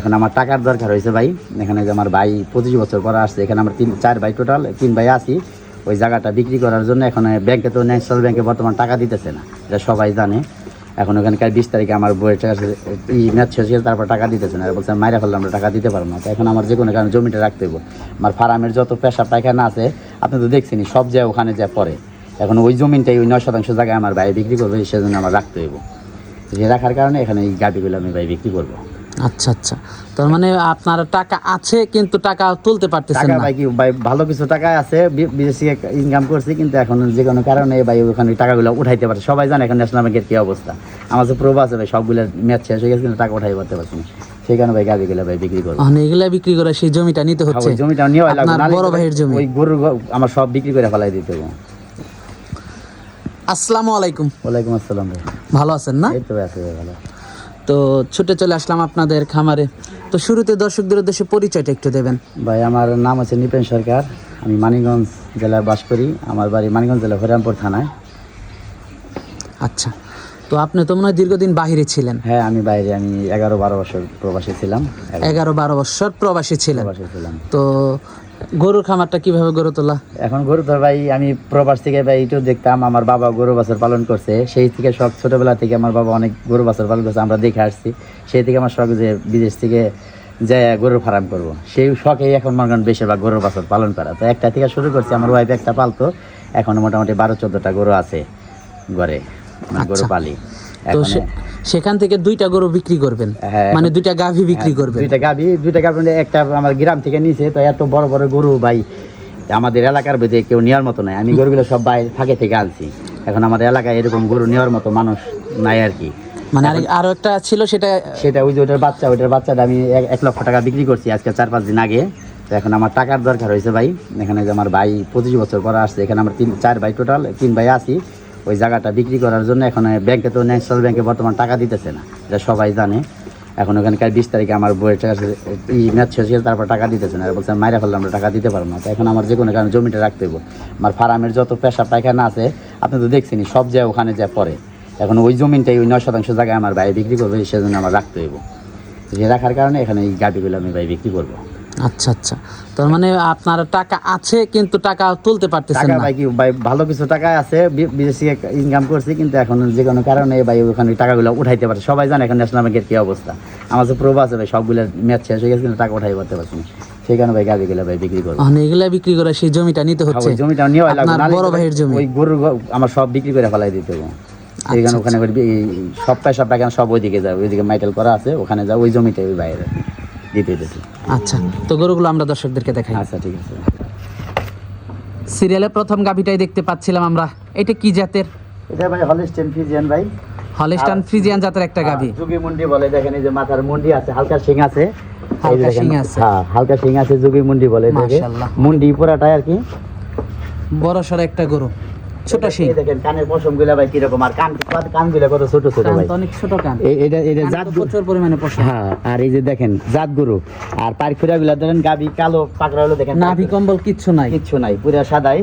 এখন আমার টাকার দরকার হয়েছে ভাই। এখানে যে আমার ভাই পঁচিশ বছর পরে আসছে, এখানে আমার তিন, চার ভাই টোটাল তিন ভাই আছি। ওই জায়গাটা বিক্রি করার জন্য এখন ব্যাংকে তো ন্যাশনাল ব্যাংকে বর্তমান টাকা দিতেছে না, এটা সবাই জানে। এখন ওখানকার বিশ তারিখে আমার বইয়ের টাকা ই ম্যাচ শেষ হয়েছে তারপর টাকা দিতেছে না, বলছে মাইরা ফেললে আমরা টাকা দিতে পারব না। তো এখন আমার যে কোনো কারণে জমিটা রাখতে হইব। আমার ফার্মের যত পেশা পায়খানা আছে, আপনি তো দেখছেনই সব জায়গায় ওখানে যা পড়ে। এখন ওই জমিনটাই ওই নয় শতাংশ জায়গায় আমার ভাই বিক্রি করবে, সেজন্য আমার রাখতে হইব। যে রাখার কারণে এখানে এই গাড়িগুলো আমি ভাই বিক্রি করব। আচ্ছা আচ্ছা। তার মানে আপনার টাকা আছে কিন্তু টাকা তুলতে পারতেছেন টাকা না। ভাই কি ভাই ভালো কিছু টাকা আছে বিদেশি ইনকাম করছি কিন্তু এখন যে কোনো কারণে ভাই ওখানে টাকাগুলো উঠাইতে পারছে সবাই জানে এখন ন্যাশনাল ব্যাংকের কি অবস্থা। আমার যে প্রভাব আছে ভাই সবগুলো ম্যাচ শেষ হয়ে গেছে কিন্তু টাকা উঠাই পারতে পারছি না। সেই কারণে ভাই গাড়িগুলো ভাই বিক্রি করব এখন এগুলা বিক্রি করে সেই জমিটা নিতে হচ্ছে ওই জমিটা নিয়ে লাগবে বড় ভাইয়ের জমি। ওই গরুর আমার সব বিক্রি করে ফেলাই দিতে হবে। আসসালামু আলাইকুম। ওয়ালাইকুম আসসালাম ভাই। ভালো আছেন না? এই তো ভাই আছে ভাই ভালো। তো ছুটে চলে আসলাম আপনাদের খামারে। তো শুরুতে দর্শকদের উদ্দেশ্যে পরিচয়টা একটু দেবেন। ভাই আমার নাম আছে নিপেন সরকার। আমি মানিকগঞ্জ জেলায় বাস করি। আমার বাড়ি মানিকগঞ্জ জেলা হরিরামপুর থানায়। আচ্ছা। তো আপনি তো মনে হয় দীর্ঘদিন বাহিরে ছিলেন। হ্যাঁ আমি বাইরে আমি এগারো বারো বছর প্রবাসী ছিলাম। এগারো বারো বছর প্রবাসী ছিলেন। প্রবাসী ছিলাম। তো গরুর খামারটা কীভাবে গড়ে তোলা? এখন গরু তো ভাই আমি প্রবাস থেকে ভাই একটু দেখতাম আমার বাবা গরু বাছর পালন করছে। সেই থেকে শখ ছোটবেলা থেকে আমার বাবা অনেক গরু বাছর পালন করছে আমরা দেখে আসছি। সেই থেকে আমার শখ যে বিদেশ থেকে যাই গরুর ফার্ম করব। সেই শখেই এখন মনে করেন বেশিরভাগ গরুর বাছর পালন করা। তো একটা থেকে শুরু করছি আমার ওয়াইফ একটা পালতো। এখন মোটামুটি বারো চোদ্দোটা গরু আছে ঘরে মানে গরু পালি। তো সেখান থেকে দুইটা গরু বিক্রি করবেন। হ্যাঁ, মানে দুইটা গাভী বিক্রি করবেন। দুইটা গাভি দুইটা গাভি একটা আমার গ্রাম থেকে নিছে তো এত বড় বড় গরু ভাই আমাদের এলাকার ভিতরে কেউ নেওয়ার মতো নাই। আমি গরুগুলো সব বাইরে ফাঁকে থেকে আনছি। এখন আমাদের এলাকায় এরকম গরু নেওয়ার মতো মানুষ নাই আর কি। মানে আরও একটা ছিল সেটা সেটা ওই যে ওটার বাচ্চা ওটার বাচ্চাটা আমি এক- এক লক্ষ টাকা বিক্রি করছি আজকে চার পাঁচ দিন আগে। তো এখন আমার টাকার দরকার হয়েছে ভাই। এখানে যে আমার ভাই পঁচিশ বছর পরে আসছে এখানে আমার তিন চার ভাই টোটাল তিন ভাই আছি। ওই জায়গাটা বিক্রি করার জন্য এখন ব্যাংকে তো ন্যাশনাল ব্যাংকে বর্তমান টাকা দিতেছে না এটা সবাই জানে। এখন ওখানকার বিশ তারিখে আমার বইয়ের টাকা শেষ- ই ম্যাচ শেষ হয়েছে তারপর টাকা দিতেছে না। বলছে, মাইরা ফেললে আমরা টাকা দিতে পারব না। তো এখন আমার যে কোনো কারণে জমিটা রাখতে হইব। আমার ফার্মের যত পেশা পায়খানা আছে, আপনি তো দেখছেনই, সব জায়গায় ওখানে যা পড়ে। এখন ওই জমিনটাই ওই নয় শতাংশ জায়গায় আমার ভাই বিক্রি করবে, সেজন্য আমার রাখতে হইব। যে রাখার কারণে এখানে এই গাড়িগুলো আমি ভাই বিক্রি করব। আচ্ছা আচ্ছা। তার মানে আপনার টাকা আছে কিন্তু টাকা তুলতে পারতেছেন টাকা না। ভাই কি ভাই ভালো কিছু টাকা আছে বিদেশি ইনকাম করছি কিন্তু এখন যে কোনো কারণে ভাই ওখানে টাকাগুলো উঠাইতে পারছে সবাই জানে এখন ন্যাশনাল ব্যাংকের কি অবস্থা। আমার যে প্রভাব আছে ভাই সবগুলো ম্যাচ শেষ হয়ে গেছে কিন্তু টাকা উঠাই পারতে পারছি না। সেই কারণে ভাই গাড়িগুলো ভাই বিক্রি করব এখন এগুলা বিক্রি করে সেই জমিটা নিতে হচ্ছে। জমিটা নিয়ে লাগবে আপনার বড় ভাইয়ের জমি। ওই গরুর আমার সব বিক্রি করে ফেলাই দিতে হবে। সেই কারণে ওখানে সব পয়সা পায়খানা সব ওইদিকে যাবে ওইদিকে মাইটেল করা আছে ওখানে যাও ওই জমিতে ওই বাইরে। আচ্ছা তো গরুগুলো আমরা দর্শকদেরকে দেখাই। আচ্ছা ঠিক আছে। সিরিয়ালে প্রথম গাভীটাই দেখতে পাচ্ছিলাম আমরা। এটা কি জাতের? এটা ভাই হলিস্টেন ফিজিয়ান ভাই। হলিস্টান ফ্রিজিয়ান জাতের একটা গাভী। যুগি মুন্ডি বলে দেখেন এই যে মাথার মুন্ডি আছে হালকা শিং আছে। হালকা শিং আছে। হ্যাঁ হালকা শিং আছে যুগি মুন্ডি বলে মাশাআল্লাহ। মুন্ডি পুরাটাই আর কি। বড় সড় একটা গরু। ছোট শিং। দেখেন কানের পশমগুলা ভাই কীরকম আর কান কানগুলা কত ছোট ছোট ভাই। অনেক ছোট কান। এটা এটা জাত প্রচুর পরিমাণে পশম। হ্যাঁ আর এই যে দেখেন জাত গরু আরগুলা ধরেন গাবি কালো পাকড়া হলো দেখেন নাভি কম্বল কিচ্ছু নাই। কিচ্ছু নাই পুরা সাদাই।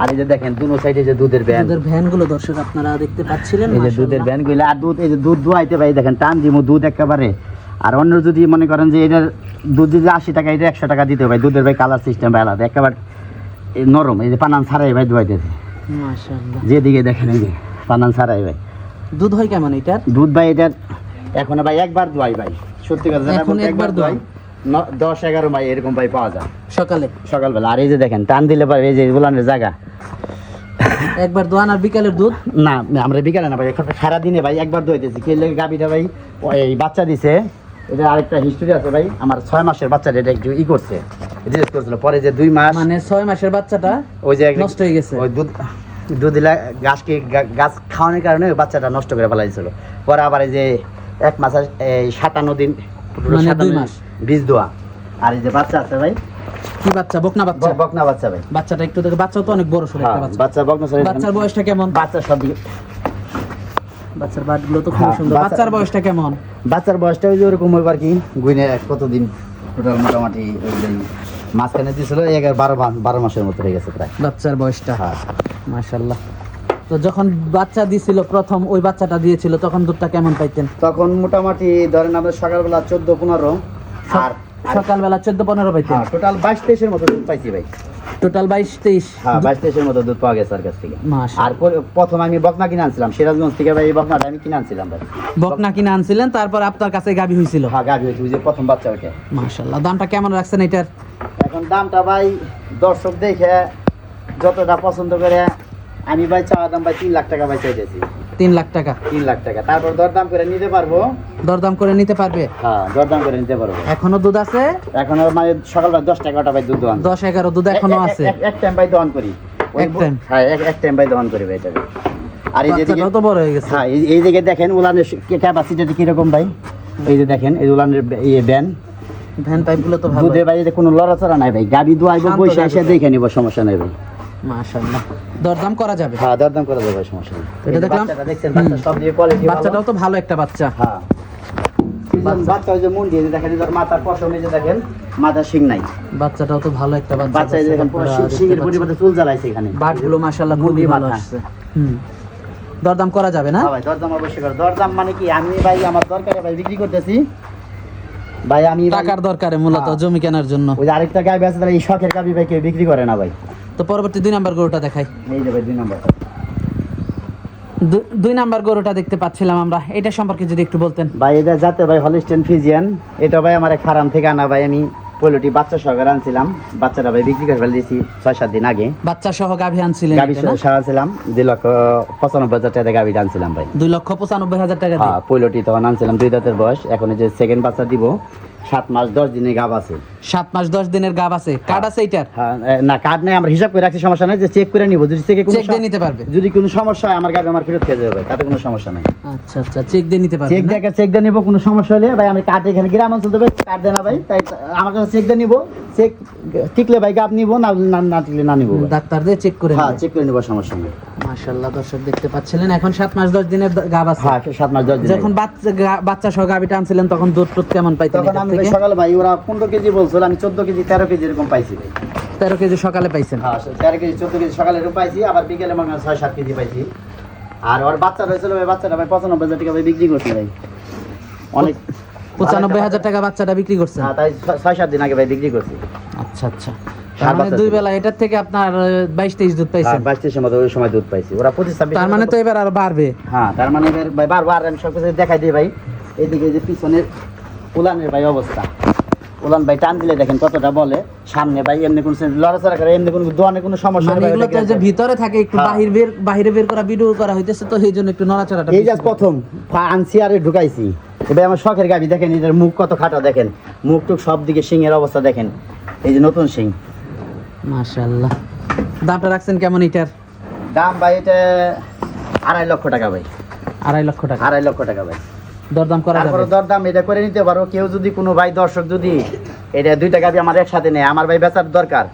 আর এই যে দেখেন দুনো সাইডে যে দুধের ব্যান দুধের ভ্যানগুলো দর্শক আপনারা দেখতে পাচ্ছিলেন এই যে দুধের ভ্যানগুলা আর দুধ এই যে দুধ দুয়াইতে ভাই দেখেন টান দিমু দুধ একেবারে। আর অন্য যদি মনে করেন যে এটার দুধ যদি আশি টাকা এটা একশো টাকা দিতে হবে ভাই দুধের ভাই কালার সিস্টেম ভাই আলাদা একেবারে নরম এই যে পানান ছাড়াই ভাই দুয়াইতেছে। যেদিকে দেখেন এই যে পানান ছাড়াই ভাই। দুধ হয় কেমন এটার? দুধ ভাই এটার এখন ভাই একবার দোয়াই ভাই। সত্যি কথা এখন একবার দোয়াই। দশ এগারো ভাই এরকম ভাই পাওয়া যায়। সকালে? সকালবেলা। আর এই যে দেখেন টান দিলে ভাই এই যে বুলানের জায়গা। একবার দোয়ান আর বিকালের দুধ? না আমরা বিকালে না ভাই এখন সারাদিনে ভাই একবার দইতেছি কে লেগে গাবিটা ভাই এই বাচ্চা দিছে। এটা আরেকটা হিস্টোরি আছে ভাই। আমার ছয় মাসের বাচ্চাটা এটা একটু ই করছে। রিলিজ করছিল পরে যে দুই মাস মানে ছয় মাসের বাচ্চাটা ওই যে নষ্ট হয়ে গেছে। ওই দুধ গাছকে গাছ খাওয়ানোর কারণে বাচ্চাটা নষ্ট করে ফেলা দিয়েছিল পরে আবার এই যে এক মাস এই সাতান্ন দিন মানে দুই মাস। বীজ দোয়া। আর এই যে বাচ্চা আছে ভাই কি বাচ্চা? বকনা বাচ্চা? বকনা বাচ্চা ভাই। বাচ্চাটা একটু দেখে বাচ্চা তো অনেক বড় সড়ো হ্যাঁ, একটা বাচ্চা। বাচ্চা বকনা sorry, বাচ্চার বয়সটা কেমন? বাচ্চা সব বাচ্চার বাটগুলো তো খুব হ্যাঁ, সুন্দর। বাচ্চার বয়সটা কেমন? বাচ্চার বয়সটা ওই যে ওরকম ওইবার কি গুইনে কতদিন? টোটাল মোটামুটি ওই মাঝখানে দিয়েছিল এগারো বারো বারো মাসের মতো হয়ে গেছে প্রায়। বাচ্চার বয়সটা। হ্যাঁ। মাশাল্লাহ তো যখন বাচ্চা দিছিল প্রথম ওই বাচ্চাটা দিয়েছিল তখন দুধটা কেমন পাইতেন? তখন মোটামুটি ধরেন আমরা সকালবেলা চোদ্দ পনেরো আর সকালবেলা চোদ্দ পনেরো পাইতেন? টোটাল বাইশ তেইশের মতো দুধ পাইছি ভাই। টোটাল বাইশ তেইশ। হ্যাঁ বাইশ তেইশের মতো দুধ পাওয়া গেছে আর কাছ থেকে। আর প্রথম আমি বকনা কিনে আনছিলাম সিরাজগঞ্জ থেকে ভাই এই বকনাটা আমি কিনে আনছিলাম ভাই। বকনা কিনে আনছিলেন তারপর আপনার কাছে গাবি হয়েছিল হ্যাঁ গাভি হয়েছে ওই যে প্রথম বাচ্চা ওইটা মাশাল্লাহ দামটা কেমন রাখছেন এটার? এখন দামটা ভাই দর্শক দেখে যতটা পছন্দ করে আমি ভাই চাওয়া দাম ভাই তিন লাখ টাকা ভাই চাইতেছি। তিন লাখ টাকা। তিন লাখ টাকা। তারপর দরদাম করে নিতে পারব। দরদাম করে নিতে পারবে? হ্যাঁ দরদাম করে নিতে পারব। এখনও দুধ আছে? এখন মানে সকালবেলা দশ টাকাটা ভাই দুধ দোয়ান। দশ এগারো দুধ এখনও আছে। এক টাইম দোয়ান করি। এক time? হ্যাঁ এক- টাইম দোয়ান করি ভাই আর এই বাচ্চাটাও তো বড় হয়ে গেছে? হ্যাঁ এই- দিকে দেখেন উলানের ক্যাপাসিটি কীরকম ভাই? এই যে দেখেন এই উলানের ইয়ে ব্যান ভ্যান টাইপগুলো তো ভালো। দুধে ভাই যে কোনো লড়াচড়া নাই ভাই। গাড়ি দুয়াইবো বসে এসে দেখে নিব সমস্যা নাই ভাই। দরদাম করা যাবে? হ্যাঁ দরদাম করে ভাই সমস্যা নেই। এটা দেখলাম- দেখছেন বাচ্চা সব দিয়ে কোয়ালিটি বাচ্চাটাও তো ভালো একটা বাচ্চা। হ্যাঁ। বাচ্চা। বাচ্চা ওই যে মন দিয়ে দেখেন মাথার পশম যে দেখেন মাথা শিং নাই। বাচ্চাটাও তো ভালো একটা বাচ্চা। বাচ্চা দেখেন পুরো শিংয়ের পরিবর্তে চুল জ্বালাইছে এখানে। বাটগুলো মাশাল্লাহ খুবই ভালো আসছে। হুম। দরদাম করা যাবে না? হ্যাঁ ভাই দরদাম অবশ্যই করে। দরদাম মানে কি? আমি ভাই আমার দরকারে ভাই বিক্রি করতেছি। ভাই আমি টাকার দরকারে মূলত হ্যাঁ। জমি কেনার জন্য। ওই আরেকটা গাবি আছে তাহলে এই শখের গাবি ভাই কেউ বিক্রি করে না ভাই। তো পরবর্তী দুই নাম্বার গরুটা দেখাই। দুই নম্বর। দুই নাম্বার গরুটা দেখতে পাচ্ছিলাম আমরা। এটা সম্পর্কে যদি একটু বলতেন। ভাই এটা যাতে ভাই হলিস্টেন ফিজিয়ান এটা ভাই আমার এক ফার্ম থেকে আনা ভাই আমি পোলোটি বাচ্চা সহকারে আনছিলাম। বাচ্চাটা ভাই বিক্রি করে ছয় সাত দিন আগে। বাচ্চা সহ গাভী আনছিলেন না? সারাছিলাম দুই লক্ষ পঁচানব্বই হাজার টাকা গাবি আনছিলাম ভাই। দুই লক্ষ পঁচানব্বই হাজার টাকা হ্যাঁ তখন আনছিলাম দুই দাঁতের বয়স। এখন যে সেকেন্ড বাচ্চা দিব সাত মাস দশ দিনে গাব আছে। সাত মাস দশ দিনের গাব আছে। কার্ড আছে এটার? হ্যাঁ না কার্ড নেই আমরা হিসাব করে রাখছি সমস্যা নাই যে চেক করে নিব। যদি চেকে কোনো চেক দিয়ে নিতে পারবে। যদি কোনো সমস্যা হয় আমার গাবি আমার ফেরত খেয়ে যাবে তাতে কোনো সমস্যা নাই। আচ্ছা আচ্ছা চেক দিয়ে নিতে পারবে চেক? দেখে চেক দিয়ে নিব কোনো সমস্যা হলে ভাই আমি কার্ড এখানে গ্রাম অঞ্চল দেবে কার্ড দেনা ভাই তাই আমার কাছে চেক দিয়ে নিব। চেক টিকলে ভাই গাব নিব না না- না টিকলে না নিব ডাক্তার দিয়ে চেক করে হ্যাঁ চেক করে নিব সমস্যা নেই। মাশাল্লাহ দর্শক দেখতে পাচ্ছিলেন। এখন সাত মাস দশ দিনের গাব আছে। হ্যাঁ সাত মাস দশ দিন যখন বাচ্চা বাচ্চা সহ গাভিটা আনছিলেন তখন দুধ টুধ কেমন পাইতেন তখন আমি সকালে ভাই ওরা পনেরো কেজি বলছিল আমি চোদ্দ কেজি তেরো কেজি এরকম পাইছি ভাই। তেরো কেজি সকালে পাইছেন? হ্যাঁ তেরো কেজি চোদ্দ কেজি সকালে এরকম পাইছি আবার বিকেলে মনে হয় ছয় সাত কেজি পাইছি। আর ওর বাচ্চা রয়েছিল ভাই বাচ্চাটা ভাই পঁচানব্বই হাজার টাকা ভাই বিক্রি করছি ভাই। অনেক পঁচানব্বই হাজার টাকা বাচ্চাটা বিক্রি করছেন? হ্যাঁ তাই ছ- ছয় সাত দিন আগে ভাই বিক্রি করছি। আচ্ছা আচ্ছা। তার মানে দুই বেলা এটার থেকে আপনার বাইশ তেইশ দুধ পাইছেন। বাইশ তেইশের মতো ওই সময় দুধ পাইছি। ওরা পঁচিশ ছাব্বিশ তার মানে তো এবার আর বাড়বে। হ্যাঁ তার মানে এবার ভাই বারবার আমি সব কিছু দেখাই দিই ভাই। এদিকে যে পিছনের উলানের ভাই অবস্থা। উলান ভাই টান দিলে দেখেন কতটা বলে। সামনে ভাই এমনি কোনো লড়াচড়া করে এমনি কোনো দোয়ানে কোনো সমস্যা নেই এগুলো তো যে ভিতরে থাকে একটু। বাহির বের বাহিরে বের করা ভিডিও করা হইতেছে তো এই জন্য একটু নড়াচড়াটা এই যে প্রথম আনছি আর ঢুকাইছি। এবার আমার শখের গাবি দেখেন এদের মুখ কত খাটা দেখেন। মুখ টুক সব দিকে সিংয়ের অবস্থা দেখেন। এই যে নতুন সিং মাশাআল্লাহ। দামটা রাখছেন কেমন এটার? দাম ভাই এটা আড়াই লক্ষ টাকা ভাই। আড়াই লক্ষ টাকা। আড়াই লক্ষ টাকা ভাই। দরদাম করা যাবে? দরদাম এটা করে নিতে পারো। কেউ যদি কোনো ভাই দর্শক যদি এটা দুইটা গাবি আমার একসাথে নেয় আমার ভাই বেচার দরকার।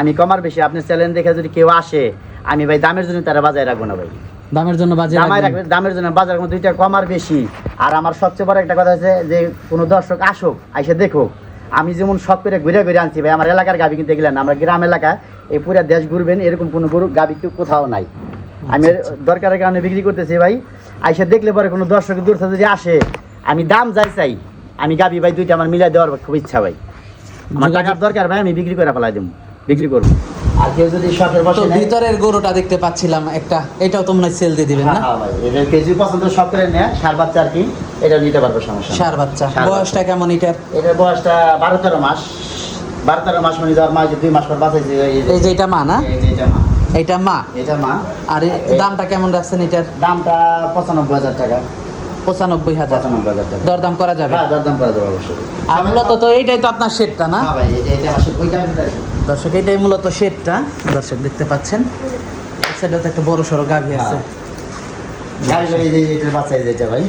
আমি কমার বেশি আপনি চ্যালেঞ্জ দেখে যদি কেউ আসে আমি ভাই দামের জন্য তারা বাজায় রাখব না ভাই। দামের জন্য বাজে রাখবেন। দামের জন্য বাজার দুইটা কমার বেশি। আর আমার সবচেয়ে বড় একটা কথা হচ্ছে যে কোনো দর্শক আসুক আইসে দেখুক। আমি যেমন সব করে ঘুরে ঘুরে আনছি ভাই আমার এলাকার গাবি কিন্তু দেখলেন না আমরা গ্রাম এলাকা এই পুরো দেশ ঘুরবেন এরকম কোনো গরু গাবি কেউ কোথাও নাই। আমি দরকারের কারণে বিক্রি করতেছি ভাই আইসা দেখলে পরে কোনো দর্শক দূর থেকে যদি আসে আমি দাম যাই চাই আমি গাবি ভাই দুইটা আমার মিলাই দেওয়ার খুব ইচ্ছা ভাই। আমার টাকার দরকার ভাই আমি বিক্রি করে ফেলাই দেবো বিক্রি করব। আর কেউ যদি শখের তো বসে ভিতরের গরুটা দেখতে পাচ্ছিলাম একটা এটাও তো হয় সেল দিয়ে দিবেন না? হ্যাঁ, এদের কেজি পছন্দ করে নেয় সার বাচ্চা আর কি এটা নিতে পারব সমস্যা সার বাচ্চা বয়সটা কেমন এটার? এটার বয়সটা বারো তেরো মাস বারো তেরো মাস মানে মা দুই মাস পর বাঁচাইছে এই যে- এটা মা না? এটা মা। এটা মা? এটা মা। আর দামটা কেমন রাখছেন এটার? দামটা পঁচানব্বই হাজার টাকা। পঁচানব্বই হাজার। টাকা। দরদাম করা যাবে? হ্যাঁ দরদাম করা যাবে অবশ্যই। আর মূলত তো এইটাই তো আপনার শেডটা না? হ্যাঁ ভাই এটা আসলে ওই গাড়িটা আছে। দর্শক এটাই মূলত শেডটা দর্শক দেখতে পাচ্ছেন। সেটা তো একটা বড় সড়ো গাভি আছে। বাচ্চা এটা ভাই।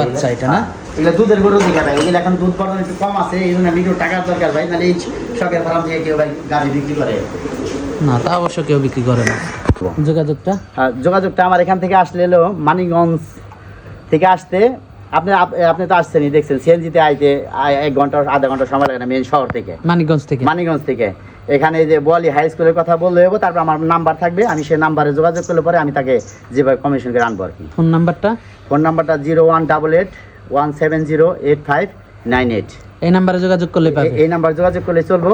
বাচ্চা, এটা না? হ্যাঁ। এগুলো দুধের গরু দিকে ভাই। এগুলো এখন দুধ একটু কম আছে এই জন্য ভিডিও টাকার দরকার ভাই। নাহলে এই শখের ফার্ম থেকে কেউ ভাই গাড়ি বিক্রি করে। না তা অবশ্য কেউ বিক্রি করে না। যোগাযোগটা? আর যোগাযোগটা আমার এখান থেকে আসলে এলো মানিকগঞ্জ থেকে আসতে আপনি আপনি তো আসছেনই দেখছেন। সিএনজিতে আইতে এক ঘণ্টা আধা ঘণ্টা সময় লাগে না মেন শহর থেকে। মানিকগঞ্জ থেকে। মানিকগঞ্জ থেকে। এখানে এই যে বোয়ালি হাই স্কুলের কথা বললে হব তারপর আমার নাম্বার থাকবে আমি সেই নাম্বারে যোগাযোগ করলে পরে আমি তাকে যেভাবে কমিশন করে আনব আর কি। ফোন নাম্বারটা? ফোন নাম্বারটা zero one double eight one seven zero eight five nine eight. এই নাম্বারে যোগাযোগ করলে এই নাম্বার যোগাযোগ করলে চলবো।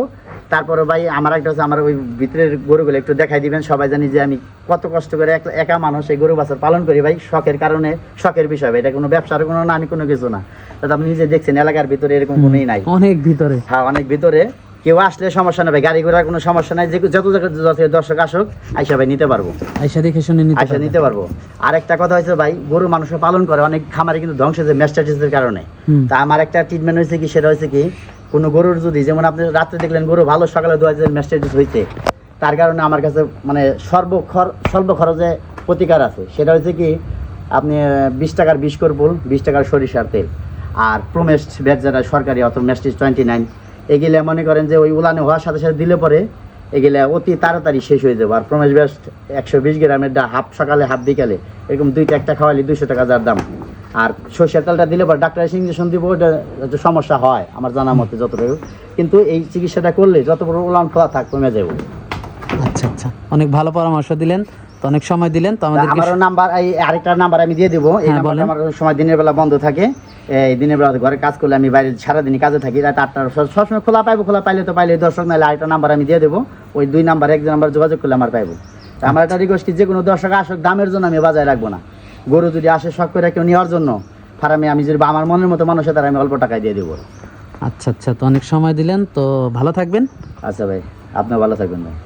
তারপরে ভাই আমার একটা হচ্ছে আমার ওই ভিতরের গরুগুলো একটু দেখাই দিবেন। সবাই জানি যে আমি কত কষ্ট করে একা মানুষ এই গরু বাছার পালন করি ভাই। শখের কারণে শখের বিষয় ভাই। এটা কোনো ব্যবসার কোনো না আমি কোনো কিছু না। তাতে আপনি নিজে দেখছেন এলাকার ভিতরে এরকম কোনোই নাই। অনেক ভিতরে। হ্যাঁ অনেক ভিতরে। কেউ আসলে সমস্যা নেই গাড়ি ঘোড়ার কোনো সমস্যা নাই। যে যত জায়গায় দর্শক আসুক আইসা ভাই নিতে পারব। আইসা দেখে শুনে নিতে আইসা নিতে পারব। আর একটা কথা হয়েছে ভাই গরু মানুষে পালন করে। অনেক খামারে কিন্তু ধ্বংস হয়েছে ম্যাস্টাইটিসের কারণে। তা আমার একটা ট্রিটমেন্ট হয়েছে কি সেটা হয়েছে কি কোনো গরুর যদি, যেমন আপনি রাত্রে দেখলেন গরু ভালো সকালে দু হাজার ম্যাস্টাইটিস হয়েছে তার কারণে আমার কাছে মানে সর্ব স্বল্প খরচে প্রতিকার আছে। সেটা হচ্ছে কি, আপনি বিশ টাকার বিষ করবুল বিশ টাকার সরিষার তেল, আর প্রোমেস্ট ব্যাগ যেটা সরকারি অত মেস্টিস টোয়েন্টি নাইন এগুলো মনে করেন যে ওই উলানে হওয়ার সাথে সাথে দিলে পরে এগুলো অতি তাড়াতাড়ি শেষ হয়ে যাবে। আর প্রমেশ বেস্ট একশো বিশ গ্রামের ডা হাফ সকালে, হাফ বিকালে, এরকম দুইটা একটা খাওয়ালে দুশো টাকা যার দাম। আর সর্ষের তেলটা দিলে পরে ডাক্তার এসে ইঞ্জেকশন দিব ওটা একটু সমস্যা হয় আমার জানা মতে যতটুকু। কিন্তু এই চিকিৎসাটা করলে যত বড় উলান খোলা থাক কমে যাবে আচ্ছা আচ্ছা। অনেক ভালো পরামর্শ দিলেন তো অনেক সময় দিলেন তো আমাদের আমারও নাম্বার এই আরেকটা নাম্বার আমি দিয়ে দেবো। এই হ্যাঁ, নাম্বারটা আমার সময় দিনের বেলা বন্ধ থাকে। এই দিনের বেলা ঘরে কাজ করলে আমি বাইরে সারাদিনই কাজে থাকি রাত আটটার সবসময় খোলা পাইবো খোলা পাইলে তো পাইলে দর্শক নাহলে আরেকটা নাম্বার আমি দিয়ে দেবো। ওই দুই নাম্বার এক নাম্বার যোগাযোগ করলে আমার পাইবো। আমার একটা রিকোয়েস্ট যে কোনো দর্শক আসক দামের জন্য আমি বাজায় রাখব না। গরু যদি আসে শখ করে কেউ নেওয়ার জন্য ফার্মে আমি যদি আমার মনের মতো মানুষের তারা আমি অল্প টাকায় দিয়ে দেবো। আচ্ছা আচ্ছা তো অনেক সময় দিলেন তো ভালো থাকবেন। আচ্ছা ভাই আপনিও ভালো থাকবেন ভাই।